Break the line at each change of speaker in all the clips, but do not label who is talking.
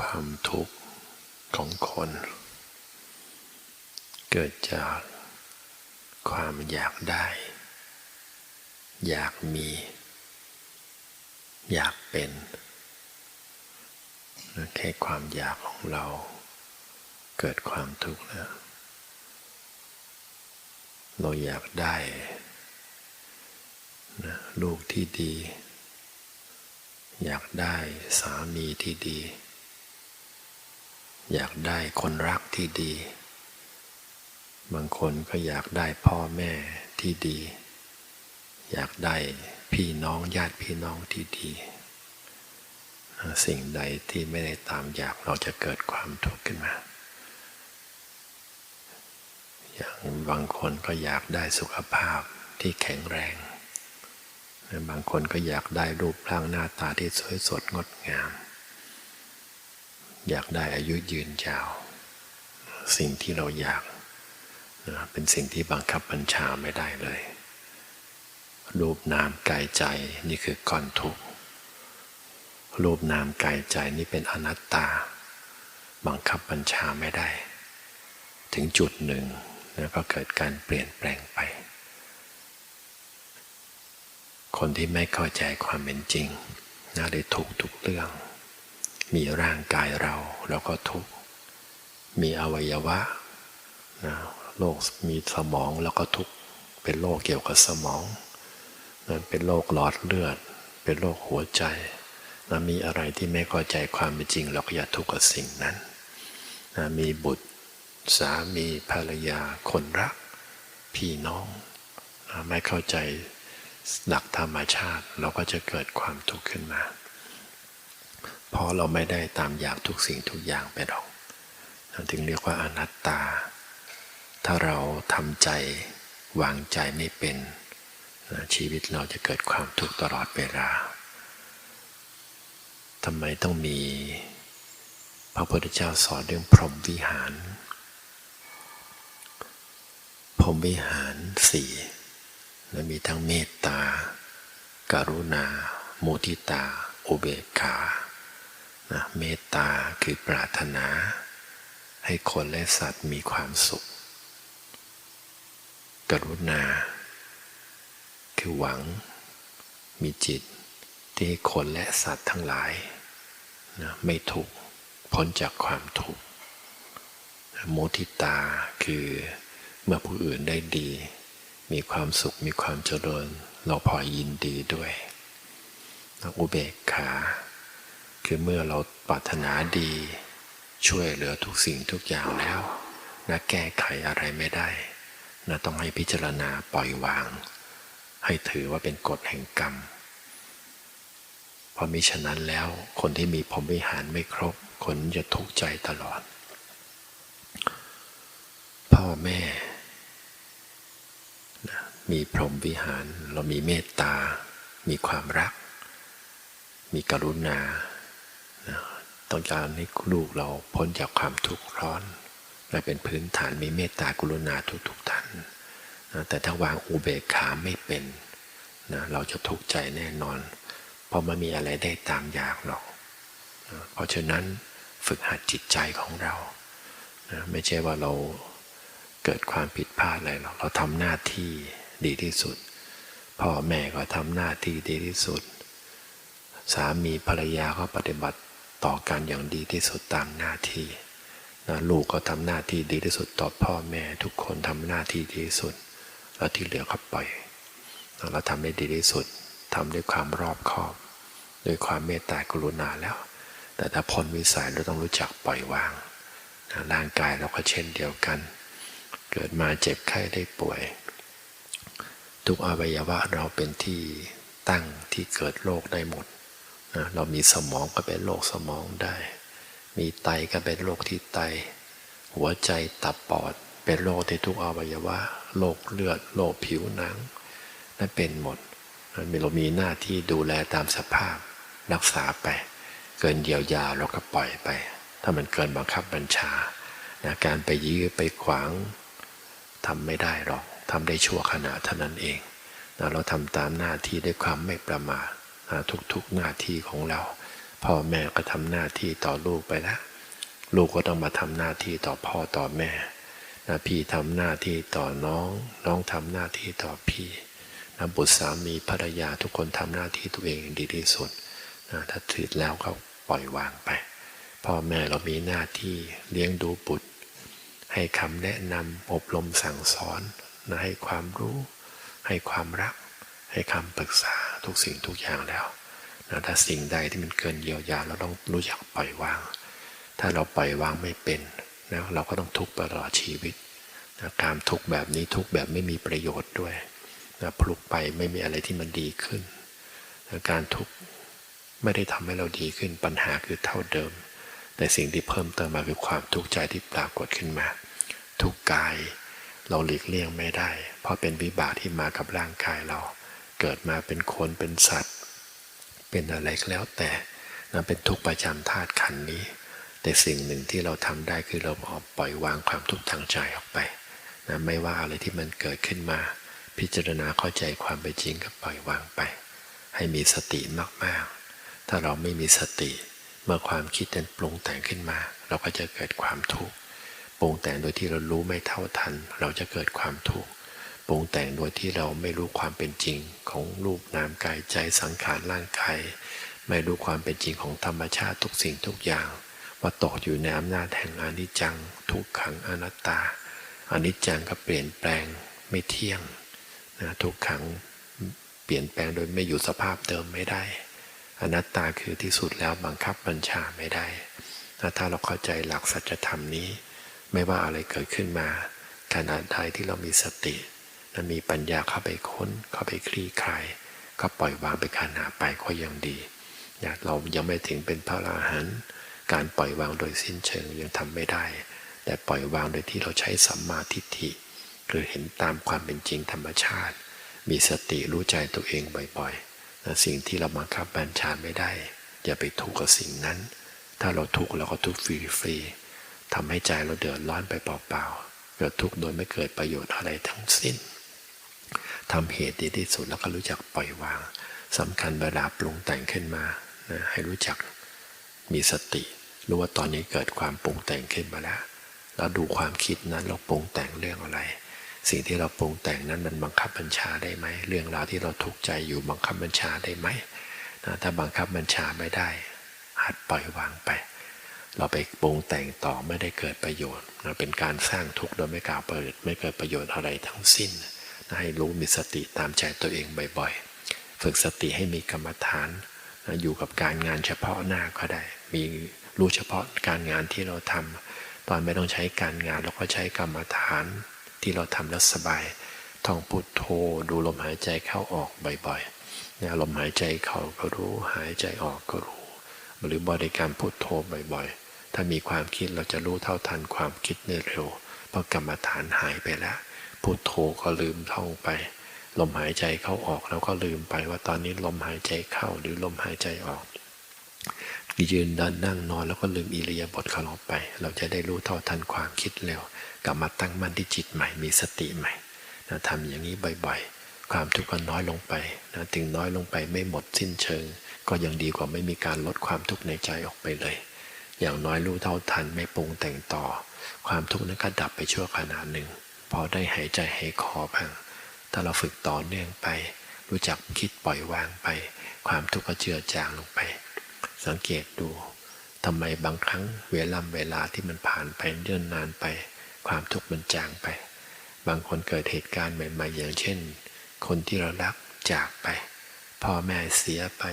ความทุกข์ของคน เกิดจากความอยากได้ อยากมี อยากเป็นแค่ความอยากของเรา เกิดความทุกข์แล้วเราอยากได้นะลูกที่ดี อยากได้สามีที่ดี อยากได้คนรักที่ดี บางคนก็อยากได้พ่อแม่ที่ดี อยากได้พี่น้องญาติพี่น้องที่ดี สิ่งใดที่ไม่ได้ตามอยากเราจะเกิดความทุกข์ขึ้นมา อย่างบางคนก็อยากได้สุขภาพที่แข็งแรง บางคนก็อยากได้รูปร่างหน้าตาที่สวยสดงดงาม อยากได้อายุยืนยาว สิ่งที่เราอยากเป็นสิ่งที่บังคับบัญชาไม่ได้เลย รูปนามกายใจนี่คือก้อนทุกข์รูปนามกายใจนี่เป็นอนัตตา บังคับบัญชาไม่ได้ ถึงจุดหนึ่งแล้วก็เกิดการเปลี่ยนแปลงไป คนที่ไม่เข้าใจความเป็นจริงน่าได้ทุกทุกเรื่อง มีร่างกายเราเราก็ทุกข์ มีอวัยวะนะโรคมีสมองแล้วก็ทุกข์ เป็นโรคเกี่ยวกับสมองนะเป็นโรคหลอดเลือด เป็นโรคหัวใจนะมีอะไรที่ไม่เข้าใจความเป็นจริง เราก็อย่าทุกข์กับสิ่งนั้นนะมีบุตรสามีภรรยาคนรัก พี่น้องนะไม่เข้าใจหลักธรรมชาติ เราก็จะเกิดความทุกข์ขึ้นมา เพราะเราไม่ได้ตามอยากทุกสิ่งทุกอย่างไปหรอกถึงเรียกว่าอนัตตา ถ้าเราทำใจวางใจไม่เป็น ชีวิตเราจะเกิดความทุกข์ตลอดเวลาทำไมต้องมีพระพุทธเจ้าสอนเรื่องพรหมวิหาร พรหมวิหารสี่และมีทั้งเมตตาการุณามุทิตา อุเบกขา นะเมตตาคือปรารถนา ให้คนและสัตว์มีความสุข กรุณา คือหวัง มีจิต ที่ให้คนและสัตว์ทั้งหลายนะไม่ถูกพ้นจากความทุกข์โมทิตาคือเมื่อผู้อื่นได้ดี มีความสุขมีความเจริญ เราพอยินดีด้วยอุเบกขา คือเมื่อเราปรารถนาดี ช่วยเหลือทุกสิ่งทุกอย่างแล้วนะแก้ไขอะไรไม่ได้นะต้องให้พิจารณาปล่อยวาง ให้ถือว่าเป็นกฎแห่งกรรมพอมิฉะนั้นแล้วคนที่มีพรหมวิหารไม่ครบ คนจะทุกข์ใจตลอด พ่อแม่มีพรหมวิหารเรามีเมตตา มีความรัก มีกรุณา ต้องการให้ลูกเราพ้นจากความทุกข์ร้อนและเป็นพื้นฐานมีเมตตากรุณาทุกๆท่านแต่ถ้าวางอุเบกขาไม่เป็นนะเราจะทุกข์ใจแน่นอน เพราะมันมีอะไรได้ตามอยากหรอกเพราะฉะนั้นฝึกหัดจิตใจของเรานะไม่ใช่ว่าเราเกิดความผิดพลาดอะไรหรอกเราทำหน้าที่ดีที่สุด พ่อแม่ก็ทำหน้าที่ดีที่สุด สามีภรรยาก็ปฏิบัติ ต่อกันอย่างดีที่สุดตามหน้าที่นะลูกก็ทำหน้าที่ดีที่สุดต่อพ่อแม่ ทุกคนทำหน้าที่ดีที่สุด แล้วที่เหลือก็ปล่อยเราทำได้ดีที่สุดทำด้วยความรอบคอบ ด้วยความเมตตากรุณาแล้ว แต่ถ้าพ้นวิสัยเราต้องรู้จักปล่อยวางนะร่างกายเราก็เช่นเดียวกัน เกิดมาเจ็บไข้ได้ป่วย ทุกอวัยวะเราเป็นที่ตั้งที่เกิดโรคได้หมด เรามีสมองก็เป็นโรคสมองได้ มีไตก็เป็นโรคที่ไต หัวใจตับปอด เป็นโรคที่ทุกอวัยวะโรคเลือดโรคผิวหนังนั่นเป็นหมดเรามีหน้าที่ดูแลตามสภาพรักษาไป เกินเยียวยาเราก็ปล่อยไป ถ้ามันเกินบังคับบัญชานะการไปยื้อไปขวางทำไม่ได้หรอกทำได้ชั่วขณะเท่านั้นเองนะเราทำตามหน้าที่ด้วยความไม่ประมาท ทุกๆหน้าที่ของเรา พ่อแม่ก็ทำหน้าที่ต่อลูกไปแล้วลูกก็ต้องมาทำหน้าที่ต่อพ่อต่อแม่นะพี่ทำหน้าที่ต่อน้อง น้องทำหน้าที่ต่อพี่นะบุตรสามีภรรยาทุกคนทำหน้าที่ตัวเองดีที่สุดนะถ้าถือแล้วก็ปล่อยวางไป พ่อแม่เรามีหน้าที่เลี้ยงดูบุตร ให้คำแนะนำอบรมสั่งสอนนะให้ความรู้ ให้ความรัก ให้คำปรึกษา ทุกสิ่งทุกอย่างแล้วนะถ้าสิ่งใดที่มันเกินเยียวยาเราต้องรู้จักปล่อยวาง ถ้าเราปล่อยวางไม่เป็นนะเราก็ต้องทุกข์ตลอดชีวิตนะการทุกข์แบบนี้ทุกข์แบบไม่มีประโยชน์ด้วยนะพลุกไปไม่มีอะไรที่มันดีขึ้นนะการทุกข์ไม่ได้ทำให้เราดีขึ้นปัญหาคือเท่าเดิม แต่สิ่งที่เพิ่มเติมมาคือความทุกข์ใจที่ปรากฏขึ้นมา ทุกกายเราหลีกเลี่ยงไม่ได้ เพราะเป็นวิบากที่มากับร่างกายเรา เกิดมาเป็นคนเป็นสัตว์ เป็นอะไรก็แล้วแต่นั่นเป็นทุกข์ประจำธาตุขันธ์นี้ แต่สิ่งหนึ่งที่เราทำได้คือเราปล่อยวางความทุกข์ทางใจออกไปนะไม่ว่าอะไรที่มันเกิดขึ้นมา พิจารณาเข้าใจความเป็นจริงก็ปล่อยวางไป ให้มีสติมากๆ ถ้าเราไม่มีสติ เมื่อความคิดนั้นปรุงแต่งขึ้นมา เราก็จะเกิดความทุกข์ปรุงแต่งโดยที่เรารู้ไม่เท่าทัน เราจะเกิดความทุกข์ ปรุงแต่งโดยที่เราไม่รู้ความเป็นจริงของรูปนามกายใจสังขารร่างกายไม่รู้ความเป็นจริงของธรรมชาติทุกสิ่งทุกอย่าง ว่าตกอยู่ในอำนาจแห่งอนิจจัง ทุกขังอนัตตาอนิจจังก็เปลี่ยนแปลงไม่เที่ยงนะทุกขังเปลี่ยนแปลงโดยไม่อยู่สภาพเดิมไม่ได้ อนัตตาคือที่สุดแล้วบังคับบัญชาไม่ได้ถ้าเราเข้าใจหลักสัจธรรมนี้ ไม่ว่าอะไรเกิดขึ้นมาขณะใดที่เรามีสติ และมีปัญญาเข้าไปค้นเข้าไปคลี่คลายก็ปล่อยวางไปการหาไปก็ยังดีนะเรายังไม่ถึงเป็นพระอรหันต์การปล่อยวางโดยสิ้นเชิงยังทำไม่ได้ แต่ปล่อยวางโดยที่เราใช้สัมมาทิฏฐิ คือเห็นตามความเป็นจริงธรรมชาติ มีสติรู้ใจตัวเองบ่อยๆนะสิ่งที่เราบังคับบัญชาไม่ได้ อย่าไปทุกข์กับสิ่งนั้น ถ้าเราทุกข์เราก็ทุกข์ฟรีๆทำให้ใจเราเดือดร้อนไปเปล่าๆเกิดทุกข์โดยไม่เกิดประโยชน์อะไรทั้งสิ้น ทำเหตุดีที่สุดแล้วก็รู้จักปล่อยวางสำคัญเวลาปรุงแต่งขึ้นมานะให้รู้จักมีสติ รู้ว่าตอนนี้เกิดความปรุงแต่งขึ้นมาแล้ว แล้วดูความคิดนั้นเราปรุงแต่งเรื่องอะไร สิ่งที่เราปรุงแต่งนั้นมันบังคับบัญชาได้ไหม เรื่องราวที่เราทุกข์ใจอยู่บังคับบัญชาได้ไหมนะถ้าบังคับบัญชาไม่ได้ หัดปล่อยวางไป เราไปปรุงแต่งต่อไม่ได้เกิดประโยชน์นะเป็นการสร้างทุกข์โดยไม่กล่าวเปิดไม่เกิดประโยชน์อะไรทั้งสิ้น ให้รู้มีสติตามใจตัวเองบ่อยๆ ฝึกสติให้มีกรรมฐานอยู่กับการงานเฉพาะหน้าก็ได้ มีรู้เฉพาะการงานที่เราทำตอนไม่ต้องใช้การงานเราก็ใช้กรรมฐานที่เราทำแล้วสบาย ท่องพุทโธดูลมหายใจเข้าออกบ่อยๆนะลมหายใจเข้าก็รู้หายใจออกก็รู้ หรือบริกรรมพุทโธบ่อยๆ ถ้ามีความคิดเราจะรู้เท่าทันความคิดในเร็ว เพราะกรรมฐานหายไปแล้ว พุทโธก็ลืมท่องไป ลมหายใจเข้าออกแล้วก็ลืมไปว่าตอนนี้ลมหายใจเข้าหรือลมหายใจออก ยืนเดินนั่งนอนแล้วก็ลืมอิริยาบถเขาอไป เราจะได้รู้เท่าทันความคิดเร็วกลับมาตั้งมั่นที่จิตใหม่มีสติใหม่นะทำอย่างนี้บ่อยๆ ความทุกข์ก็น้อยลงไปนะถึงน้อยลงไปไม่หมดสิ้นเชิง ก็ยังดีกว่าไม่มีการลดความทุกข์ในใจออกไปเลย อย่างน้อยรู้เท่าทันไม่ปรุงแต่งต่อ ความทุกข์นั้นก็ดับไปชั่วขณะหนึ่ง พอได้หายใจหายคอบ้าง ถ้าเราฝึกต่อเนื่องไป รู้จักคิดปล่อยวางไป ความทุกข์ก็เจือจางลงไป สังเกตดูทำไมบางครั้งเวลาเวลาที่มันผ่านไปเดินนานไป ความทุกข์มันจางไป บางคนเกิดเหตุการณ์ใหม่ ๆ อย่างเช่น คนที่เรารักจากไป พ่อแม่เสียไป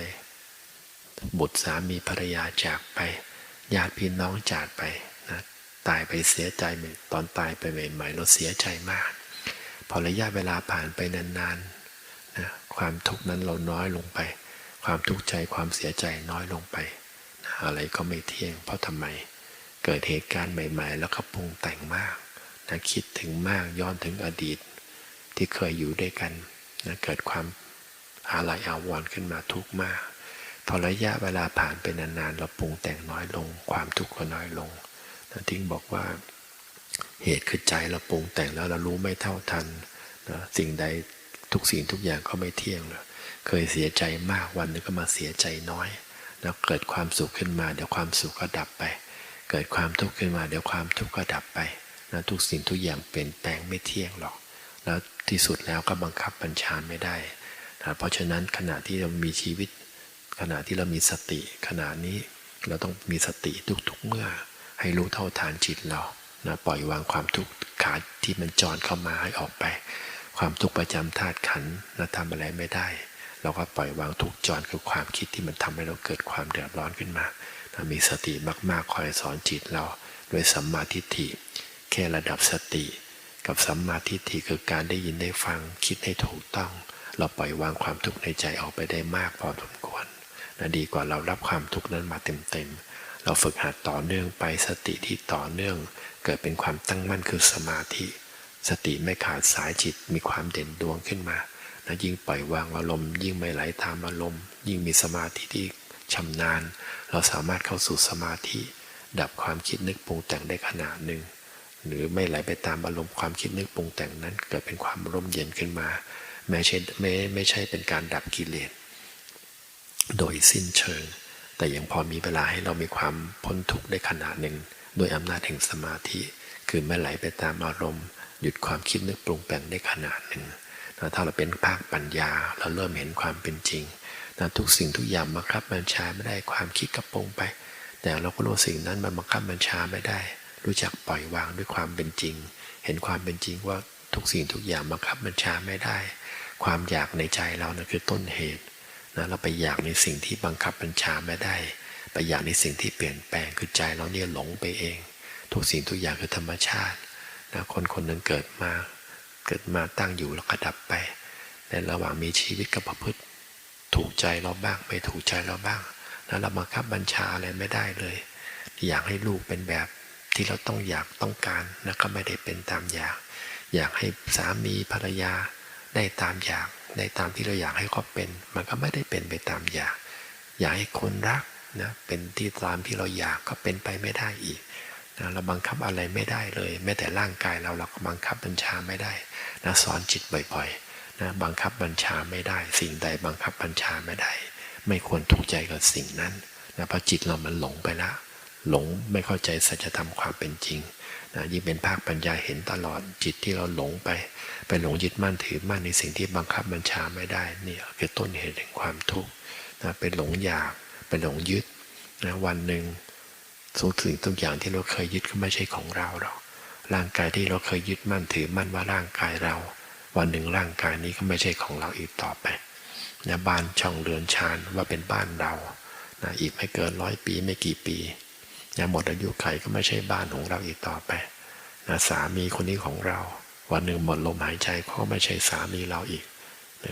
บุตรสามีภรรยาจากไปญาติพี่น้องจากไปนะ ตายไปเสียใจตอนตายไปใหม่ๆ เราเสียใจมาก พอระยะเวลาผ่านไปนานๆนะความทุกข์นั้นเราน้อยลงไป ความทุกข์ใจความเสียใจน้อยลงไปนะอะไรก็ไม่เที่ยง เพราะทำไมเกิดเหตุการณ์ใหม่ ๆ แล้วก็ปรุงแต่งมากนะคิดถึงมากย้อนถึงอดีต ที่เคยอยู่ด้วยกันนะเกิดความอะไรอาวรณ์ขึ้นมาทุกข์มาก พอระยะเวลาผ่านไปนานๆ เราปรุงแต่งน้อยลง ความทุกข์ก็น้อยลง ทิ้งบอกว่าเหตุคือใจเราปรุงแต่งแล้วเรารู้ไม่เท่าทันนะสิ่งใดทุกสิ่งทุกอย่างก็ไม่เที่ยงเลยเคยเสียใจมากวันนึงก็มาเสียใจน้อยแล้วเกิดความสุขขึ้นมา เดี๋ยวความสุขก็ดับไป เกิดความทุกข์ขึ้นมา เดี๋ยวความทุกข์ก็ดับไปนะทุกสิ่งทุกอย่างเปลี่ยนแปลงไม่เที่ยงหรอก แล้วที่สุดแล้วก็บังคับบัญชาไม่ได้นะเพราะฉะนั้นขณะที่เรามีชีวิต ขณะที่เรามีสติ ขณะนี้เราต้องมีสติทุกๆเมื่อ ให้รู้เท่าทานจิตเรานะปล่อยวางความทุกข์ขาที่มันจรเข้ามาให้ออกไป ความทุกข์ประจำธาตุขันนะทำอะไรไม่ได้ เราก็ปล่อยวางทุกจรคือความคิดที่มันทำให้เราเกิดความเดือดร้อนขึ้นมานะมีสติมากๆคอยสอนจิตเราด้วยสัมมาทิฏฐิแค่ระดับสติ กับสัมมาทิฏฐิคือการได้ยินได้ฟังคิดให้ถูกต้อง เราปล่อยวางความทุกข์ในใจออกไปได้มากพอสมควรนะดีกว่าเรารับความทุกข์นั้นมาเต็มๆ เราฝึกหัดต่อเนื่องไปสติที่ต่อเนื่อง เกิดเป็นความตั้งมั่นคือสมาธิ สติไม่ขาดสายจิตมีความเด่นดวงขึ้นมานะยิ่งปล่อยวางอารมณ์ ยิ่งไม่ไหลตามอารมณ์ ยิ่งมีสมาธิที่ชำนาญ เราสามารถเข้าสู่สมาธิ ดับความคิดนึกปรุงแต่งได้ขนาดหนึ่ง หรือไม่ไหลไปตามอารมณ์ความคิดนึกปรุงแต่งนั้น เกิดเป็นความร่มเย็นขึ้นมาแม้ใช่ไม่ไม่ใช่เป็นการดับกิเลสโดยสิ้นเชิง แต่ยังพอมีเวลาให้เรามีความพ้นทุกข์ได้ขนาดหนึ่ง โดยอำนาจแห่งสมาธิ คือไม่ไหลไปตามอารมณ์ หยุดความคิดนึกปรุงแต่งได้ขนาดหนึ่งนะถ้าเราเป็นภาคปัญญา เราเริ่มเห็นความเป็นจริงนะทุกสิ่งทุกอย่างบังคับบัญชาไม่ได้ความคิดกระปรงไป แต่เราก็รู้สิ่งนั้นมันบังคับบัญชาไม่ได้ รู้จักปล่อยวางด้วยความเป็นจริง เห็นความเป็นจริงว่าทุกสิ่งทุกอย่างบังคับบัญชาไม่ได้ ความอยากในใจเรานะคือต้นเหตุ นะเราไปอยากในสิ่งที่บังคับบัญชาไม่ได้ ไปอยากในสิ่งที่เปลี่ยนแปลงคือใจเราเนี่ยหลงไปเอง ทุกสิ่งทุกอย่างคือธรรมชาตินะคนคนหนึ่งเกิดมาเกิดมาตั้งอยู่แล้วก็ดับไป ในระหว่างมีชีวิตกับประพฤติ ถูกใจเราบ้างไม่ถูกใจเราบ้างแล้วเราบังคับบัญชาอะไรไม่ได้เลย อยากให้ลูกเป็นแบบที่เราต้องอยากต้องการแล้วก็ไม่ได้เป็นตามอยาก อยากให้สามีภรรยา ได้ตามอยากได้ตามที่เราอยากให้เขาเป็น มันก็ไม่ได้เป็นไปตามอยาก อยากให้คนรักนะเป็นที่ตามที่เราอยากก็เป็นไปไม่ได้อีกนะเราบังคับอะไรไม่ได้เลย แม้แต่ร่างกายเราเราก็บังคับบัญชาไม่ได้นะสอนจิตบ่อยๆนะบังคับบัญชาไม่ได้ สิ่งใดบังคับบัญชาไม่ได้ ไม่ควรถูกใจกับสิ่งนั้นนะเพราะจิตเรามันหลงไปละ หลงไม่เข้าใจสัจธรรมความเป็นจริงนะยิ่งเป็นภาคปัญญาเห็นตลอดจิตที่เราหลงไป ไปหลงยึดมั่นถือมั่นในสิ่งที่บังคับบัญชาไม่ได้นี่คือต้นเหตุแห่งความทุกข์นะเป็นหลงอยากเป็นหลงยึดนะวันหนึ่งทุกสิ่งทุกอย่างที่เราเคยยึดก็ไม่ใช่ของเราหรอกร่างกายที่เราเคยยึดมั่นถือมั่นว่าร่างกายเรา วันหนึ่งร่างกายนี้ก็ไม่ใช่ของเราอีกต่อไปนะบ้านช่องเรือนชานว่าเป็นบ้านเรานะอีกไม่เกินร้อยปีไม่กี่ปี นะหมดอายุไขก็ไม่ใช่บ้านของเราอีกต่อไปนะสามีคนนี้ของเรา วันหนึ่งหมดลมหายใจก็ไม่ใช่สามีเราอีก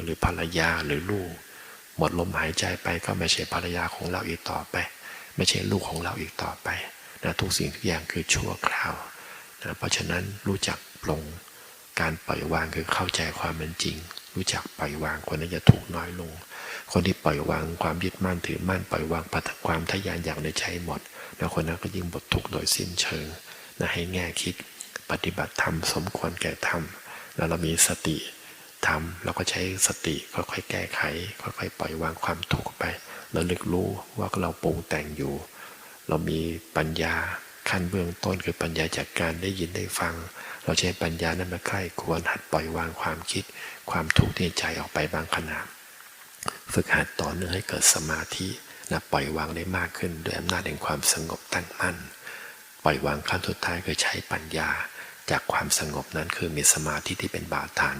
หรือภรรยาหรือลูก หมดลมหายใจไปก็ไม่ใช่ภรรยาของเราอีกต่อไป ไม่ใช่ลูกของเราอีกต่อไปนะทุกสิ่งทุกอย่างคือชั่วคราวนะเพราะฉะนั้นรู้จักปลงการปล่อยวางคือเข้าใจความเป็นจริง รู้จักปล่อยวางคนนั้นจะถูกน้อยลง คนที่ปล่อยวางความยึดมั่นถือมั่นปล่อยวางความทะยานอยากในใจหมด นะคนนั้นก็ยิ่งบททุกข์โดยสิ้นเชิงนะให้แง่คิดปฏิบัติธรรมสมควรแก่ธรรมแล้วเรามีสติทำเราก็ใช้สติค่อยๆแก้ไข ค่อยๆปล่อยวางความทุกข์ไป เราลึกรู้ว่าเราปรุงแต่งอยู่ เรามีปัญญาขั้นเบื้องต้นคือปัญญาจากการได้ยินได้ฟัง เราใช้ปัญญานั้นมาใกล้ควรหัดปล่อยวางความคิด ความทุกข์ในใจออกไปบางขณะฝึกหัดต่อเนื่องให้เกิดสมาธิ นะปล่อยวางได้มากขึ้นด้วยอำนาจแห่งความสงบตั้งมั่น ปล่อยวางขั้นสุดท้ายคือใช้ปัญญา จากความสงบนั้นคือมีสมาธิที่เป็นบาดฐาน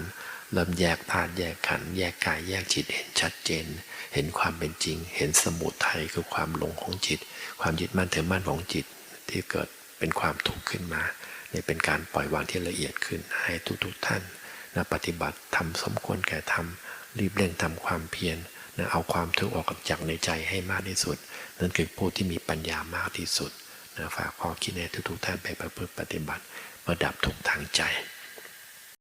เริ่มแยกธาตุแยกขันธ์แยกกายแยกจิตเห็นชัดเจน เห็นความเป็นจริง เห็นสมุทัยคือความหลงของจิต ความยึดมั่นถือมั่นของจิตที่เกิดเป็นความทุกข์ขึ้นมานี่เป็นการปล่อยวางที่ละเอียดขึ้นให้ทุกๆทท่านนะปฏิบัติทำสมควรแก่ทำรีบเร่งทำความเพียร นะเอาความทุกข์ออกจากในใจให้มากที่สุด นั่นคือผู้ที่มีปัญญามากที่สุดนะฝากข้อคิดในทุกๆท่านไปประพฤติปฏิบัติมาดับทุกทางใจ